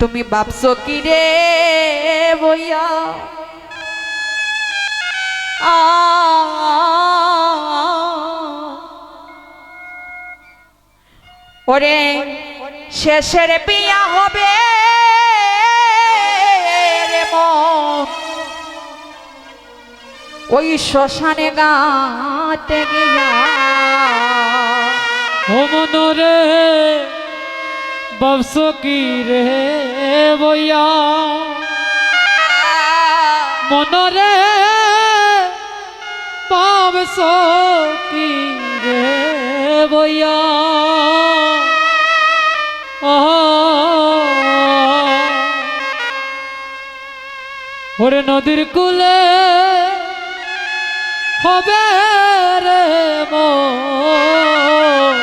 তুমি ভাবছ কি রে বইয়া? ওরে শেষের বিয়া হবে রে ওই শ্মশানে গাতে গিয়া। ও মনরে বাবস কি রে বইয়া। মনরে বাবস কি রে বইয়া। ওরে নদীর কুলে হবে রে মন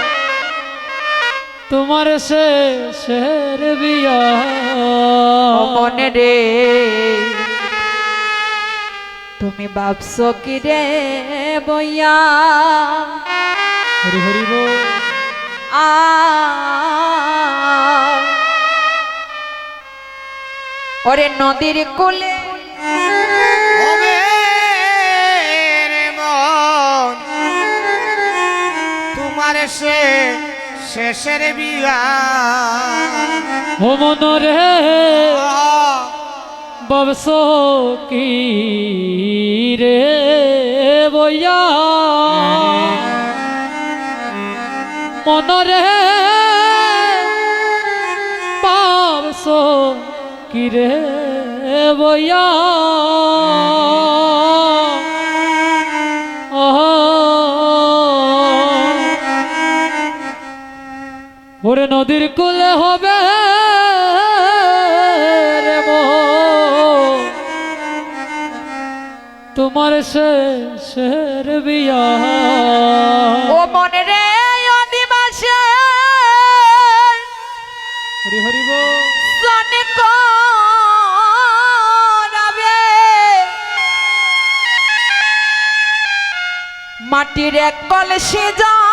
তোমার শেষের বিয়া মনে রে তুমি ভাবছ কি রে বইয়া? হরি হরি বল। আ ওরে নদীর কোলে। রে তোমার সে শেষের বিয়া। ও মনরে ববস কি রে বইয়া? মনরে পাবস কি রে বইয়া? ওরে নদীর কুলে হবে তোমার শেষের বিয়া। ও মনে রে অদিবাসে হরি হরি সনে করাবে। মাটির এক কলসি জল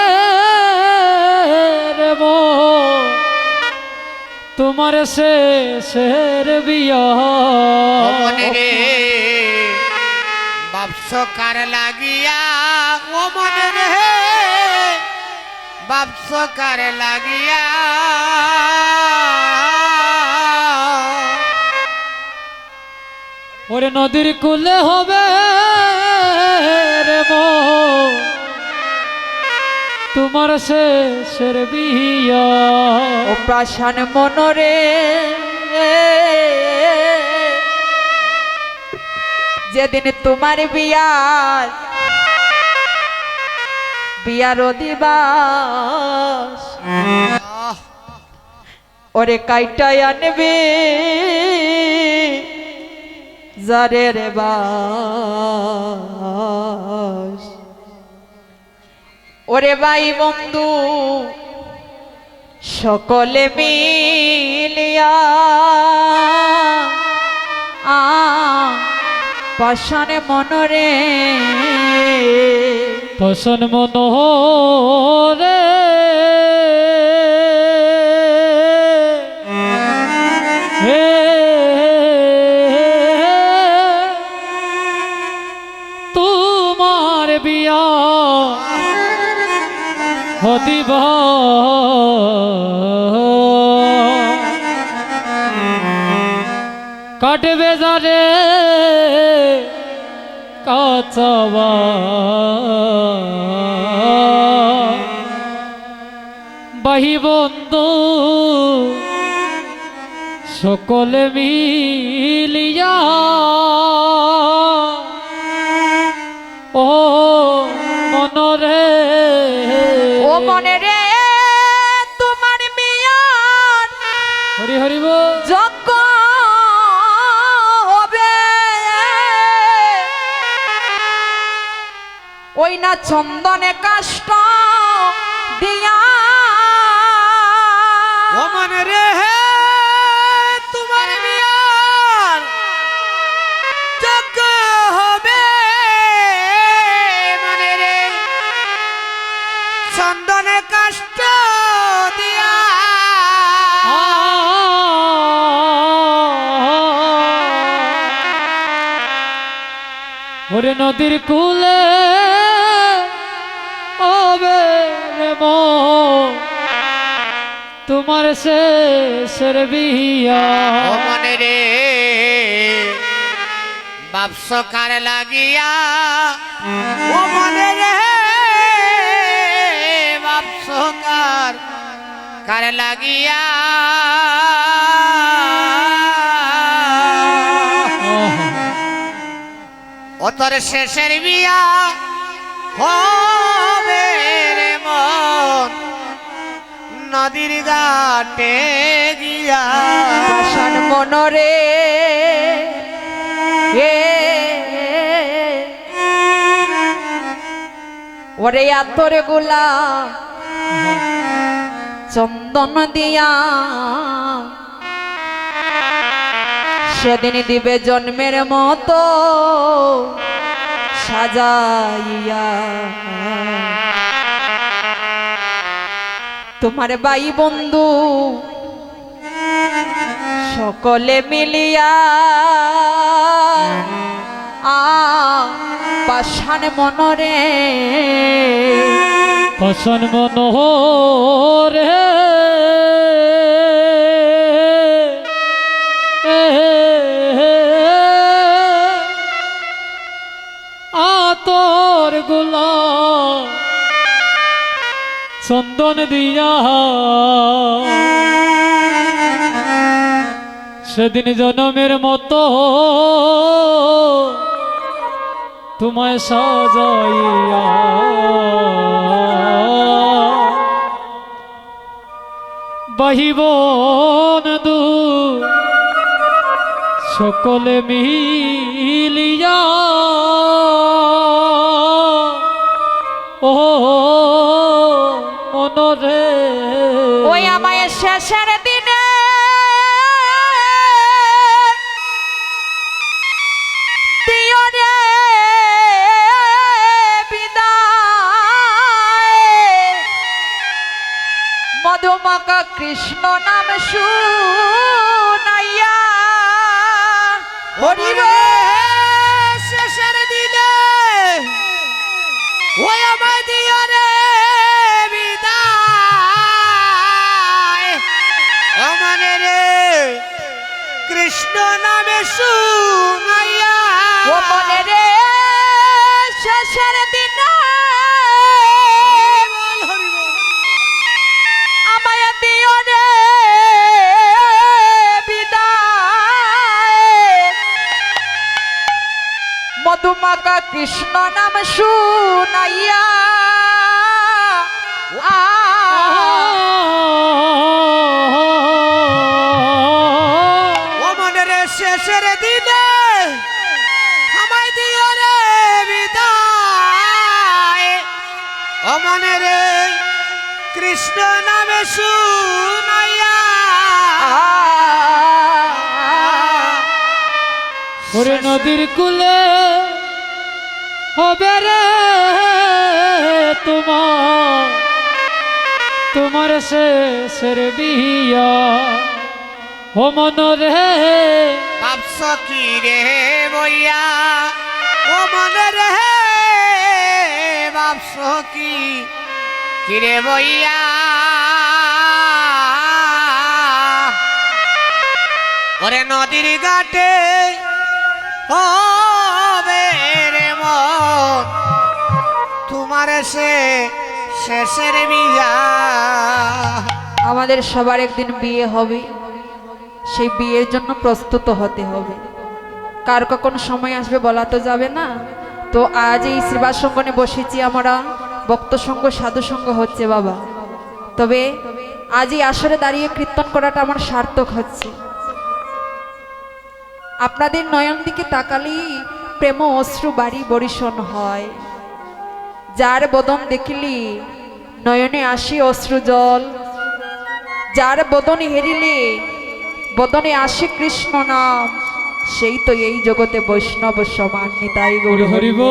তোমার শেষের বিয়া ও মনে রে বাপস কার লাগিয়া ও মনে রে বাপস কার লাগিয়া। ওরে নদীর কুলে হবে রে মন, তোমার শেষের বিয়া। ও প্রাসান মনরে। যেদিন তোমার বিয়ার বিয়ার দিবাস ওরে কাইটাই আনবে জারের বাস। ওরে ভাই বন্ধু সকলে মিলিয়া আ মনরে পশন মন হদিবা কাটবে যারে কাচাবা। বাহি বন্ধু সকলে মিলিয়া। ও মনরে। ও মনে রে তোমার মিয়ার হরি হরি যজ্ঞ হবে। ওই না চন্দনে কাষ্ট দিয়া ওরে নদীর কুলে হবে রে তোমার শেষের বিয়া। মনে রে বাপস কার লাগিয়া। ও মনে রে বাপস কার লাগিয়া। তোর শেষের বিয়া হবে রে মন। নদীর ঘাটে গিয়া। পাষাণ মনরে ওরে আতরে গুলা চন্দন দিয়া সেদিন দিবে জন্মের মতো সাজাইয়া। তোমার বাই বন্ধু সকলে মিলিয়া আ পাষাণ মনরে পছন মনোহরে চন্দন দিয়া। সেদিন জনমের মতো তোমায় সাজাইয়া। বাহিবন দু সকলে মিলিয়া। মধুমাকা কৃষ্ণ নাম শুনাইয়া। শেষের দিনে ওই আমায় দিও রে বিদায়। ও রে কৃষ্ণ নামে শুনাইয়া। ও মনে রে শেষের দিনে কৃষ্ণ নাম শুনাইয়া কৃষ্ণ নামে শুনাইয়া নদীর কুলে হবে রে তোমার তোমার শেষের বিয়া। ও মনরে ভাবছ কি রে বইয়া? ও মনে রে, ভাবছ কি? কি রে বইয়া? ওরে নদীর ঘাটে রে মন তোমার সে শেষের বিয়া। আমাদের সবার একদিন বিয়ে হবে। সেই বিয়ের জন্য প্রস্তুত হতে হবে। কার কখন সময় আসবে বলা তো যাবে না। তো আজ এই শ্রীবাস বসেছি আমরা। ভক্ত সঙ্গ, সাধু সঙ্গ হচ্ছে বাবা। তবে আজ এই আসরে দাঁড়িয়ে কীর্তন করাটা আমার সার্থক হচ্ছে। আপনাদের নয়ন দিকে তাকালেই প্রেম অশ্রু বাড়ি বরিশন হয়। যার বদন দেখিলি, নয়নে আসি অশ্রু জল। যার বদন হেরিলি, বদনে আসি কৃষ্ণ নাম। সেই তো এই জগতে বৈষ্ণব সমান নিতাই গৌর। হরিব